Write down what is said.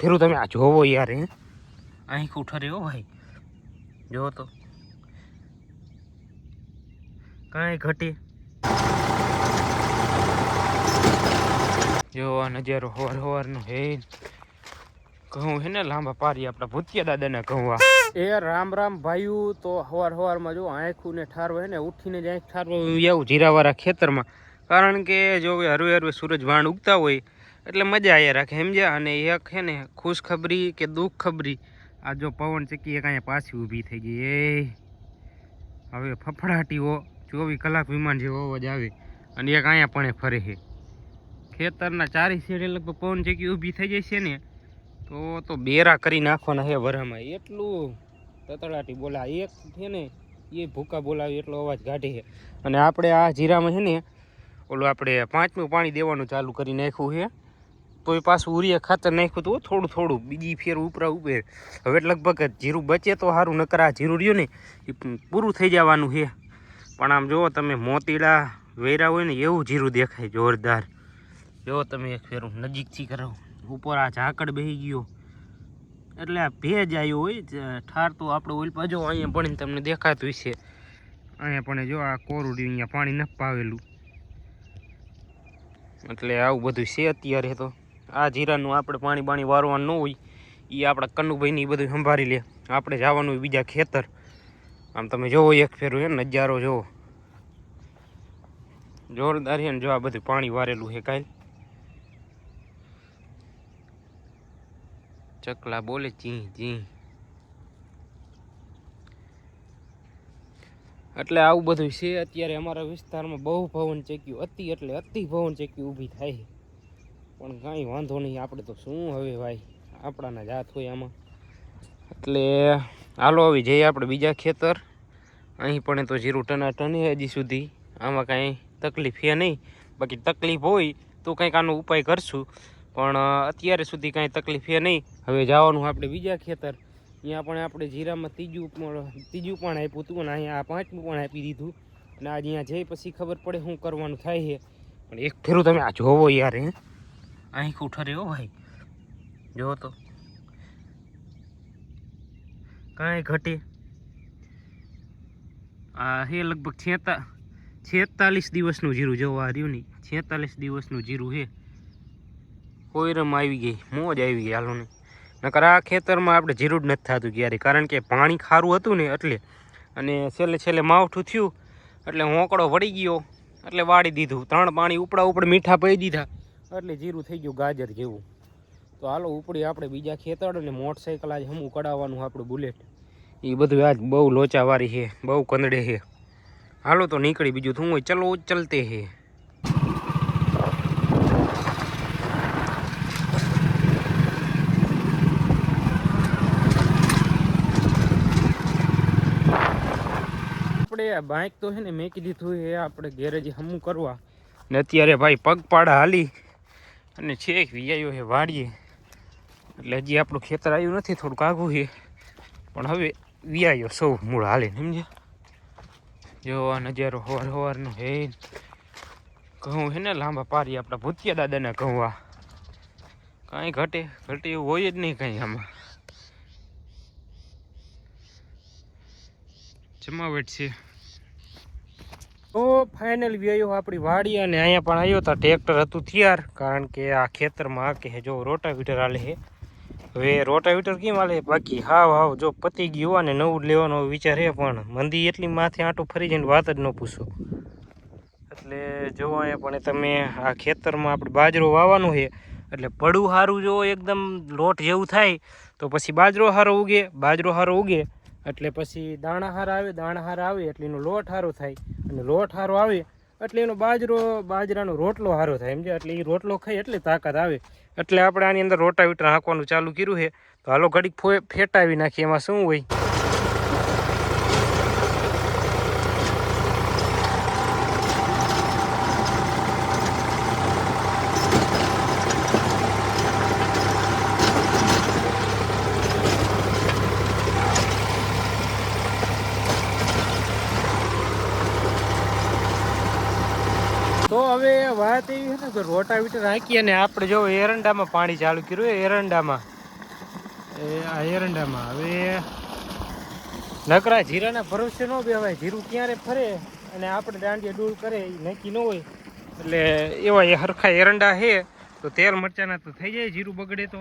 ફેરું તમે આ જોવો યાર હે. અહીં ઉઠો હો ભાઈ. જોવો તો. કાંઈ ઘટે. જોવો આ નજારો હવાર હવારનો હે. ઘઉં હે ને લાંબા પારી આપણા ભૂતિયા દાદાના ઘઉં આ. એ રામ રામ ભાઈઓ તો હવાર હવારમાં જો આંખું ને ઠારવો હે ને ઉઠીને જ આંખ ઠારવો. એવું જીરાવાળા ખેતરમાં. કારણ કે જો હરવે હરવે સૂરજ વાણ ઉગતા હોય એટલે મજા આવ્યા રાખે સમજ્યા અને એક છે ને, ખુશખબરી કે દુઃખ ખબરી આ જો પવન ચક્કી એક અહીંયા પાછી ઊભી થઈ ગઈ, એ. હવે ફફડાટીઓ, ચોવીસ કલાક વિમાન જેવો અવાજ આવે, અને એક અહીંયા પણ ફરે છે. ખેતરના ચારી શેડે લગભગ પવન ચક્કી ઊભી થઈ જાય છે ને, તો તો બેરા કરી નાખવાના હે વરામાં. એટલું તતડાટી બોલા એક છે ને, એ ભૂકા બોલાવી એટલો અવાજ કાઢે છે. અને આપણે આ જીરામાં છે ને, ઓલું આપણે પાંચમું પાણી દેવાનું ચાલુ કરી નાખ્યું છે. તો એ પાછું ઉરિયા ખાતર નાખ્યું તો થોડું થોડું, બીજી ફેર ઉપરા ઉપર હવે લગભગ જીરું બચે તો સારું નકર આ જીરું રહ્યું ને, એ પૂરું થઈ જવાનું છે. પણ આમ જુઓ તમે મોતીડા વેરા હોય ને, એવું જીરું દેખાય જોરદાર. જો તમે એક ફેરું, નજીકથી કરો ઉપર આ ઝાકડ બેસી ગયો. એટલે આ ભેજ આવ્યો હોય ઠાર તો આપણે ઓઇલ જો અહીંયા પણ તમને દેખાતું છે અહીંયા પણ જો આ કોરુડી અહીંયા પાણી ન પાવેલું એટલે આવું બધું છે અત્યારે તો. આ જીરાનું આપણે પાણી બાણી વારવાનું ન હોય એ આપણા કન્નુભાઈને એ બધું સંભાળી લે. આપણે જવાનું હોય બીજા ખેતર. આમ તમે જોવો એક ફેરું હે નજારો જોવો. જોરદાર છે ને, જો આ બધું પાણી વારેલું છે કાંઈ ચકલા બોલે, ચી ચી. એટલે આવું બધું છે. અત્યારે અમારા વિસ્તારમાં બહુ ભવન ચેક્યું. અતિ એટલે અતિ ભવન ચેક્યું ઊભી થાય. પણ કાંઈ વાંધો નહીં, આપણે તો શું હવે ભાઈ? આપણાના જાત હોય આમાં. એટલે હાલો આવી જઈએ આપણે બીજા ખેતર. અહીં પણ તો જીરું ટનાટની હજી સુધી. આમાં કાંઈ તકલીફ છે નહીં. બાકી તકલીફ હોય તો કંઈક આનો ઉપાય કરશું. પણ અત્યારે સુધી કાંઈ તકલીફ છે નહીં. હવે જવાનું આપણે બીજા ખેતર. અહીંયા પણ આપણે જીરામાં ત્રીજું પણ ત્રીજું પણ આપ્યું હતું અને અહીંયા પાંચમું પણ આપી દીધું. અને આજે અહીંયા જઈ પછી ખબર પડે શું કરવાનું થાય છે. પણ એક ફેરું તમે આ જોવો યાર, હે. અહીં ઉઠરે હો ભાઈ. જોવો તો. કાંઈ ઘટે. આ હે લગભગ છેતા, છેતાલીસ દિવસનું જીરું જોવા આ રહ્યું નહીં. છેતાલીસ દિવસનું જીરું હે. કોઈરમ આવી ગઈ, મોજ આવી ગઈ હાલો નહીં નકર આ ખેતરમાં આપણે જીરું જ નથી થતું ક્યારે, કારણ કે પાણી ખારું હતું ને એટલે, અને છેલ્લે છેલ્લે માવઠું થયું, એટલે હોંકડો વળી ગયો, એટલે વાળી દીધું. ત્રણ પાણી ઉપડા ઉપર મીઠા પડી દીધા. એટલે જીરું થઈ ગયું ગાજર જેવું. તો હાલો ઉપડી આપણે બીજા ખેતર અને મોટરસાઇકલ આજ હમું કઢાવવાનું આપણું બુલેટ. એ બધું આજ બહુ લોચાવાળી છે, બહુ કંદડે છે. હાલો તો નીકળી બીજું થું હોય, ચલો ચલતે હે આપણે આ બાઇક તો છે ને મેં કીધું હતું એ આપણે ગેરેજ હમું કરવા. ને અત્યારે ભાઈ પગપાળા હાલી. અને છેક વિયાયો છે વાડીએ. એટલે હજી આપણું ખેતર આવ્યું નથી, થોડુંક આઘું છે. પણ હવે વિયાયો સૌ મૂળ હાલે સમજ્યા? જો આ નજારો હવાર હવારનો હે ઘઉં છે ને લાંબા પારી આપણા ભૂતિયા દાદાના ઘઉં આ કાંઈ ઘટે ઘટે એવું હોય જ નહીં કાંઈ આમાં. જમાવટ છે. તો ફાઇનલ વ્યયો આપણી વાડી અને અહીંયા પણ આવ્યો હતા ટ્રેક્ટર હતું થિયાર કારણ કે આ ખેતરમાં કે જો રોટાવીટર હાલે છે. હવે રોટાવીટર કેમ હાલે બાકી હાવ હાવ જો પતી ગયું અને નવું લેવાનો વિચાર છે પણ મંદી એટલી માથે આંટો ફરી જઈને વાત જ ન પૂછો. એટલે જો અહીંયા પણ તમે આ ખેતરમાં આપણે બાજરો વાવવાનો છે, એટલે પડું સારું જો એકદમ લોટ જેવું થાય, તો પછી બાજરો સારો ઉગે, બાજરો સારો ઉગે એટલે પછી દાણા હારા આવે દાણા હારા આવે એટલે એનો લોટ સારો થાય. અને લોટ સારો આવે એટલે એનો બાજરો, બાજરાનો રોટલો સારો થાય, સમજ્યા? એટલે એ રોટલો ખાઈ એટલે તાકાત આવે. એટલે આપણે આની અંદર રોટાવીટર હાંકવાનું ચાલુ કર્યું છે. તો હાલો ઘડીક ફેટાવી નાખીએ. એમાં શું હોય તો હવે વાત એવી છે કે રોટાવીટર હાંકી અને આપણે જો એરંડામાં પાણી ચાલુ કર્યું એરંડામાં. એ આ એરંડામાં. હવે નકરા જીરાના ભરોસે ન બેવાય જીરું ક્યારે ફરે અને આપણે દાંડિયા ડૂળ કરે એ નક્કી ન હોય. એટલે એવા એ હરખા એરંડા છે, તો તેલ મરચાના તો થઈ જાય જીરું બગડે તો.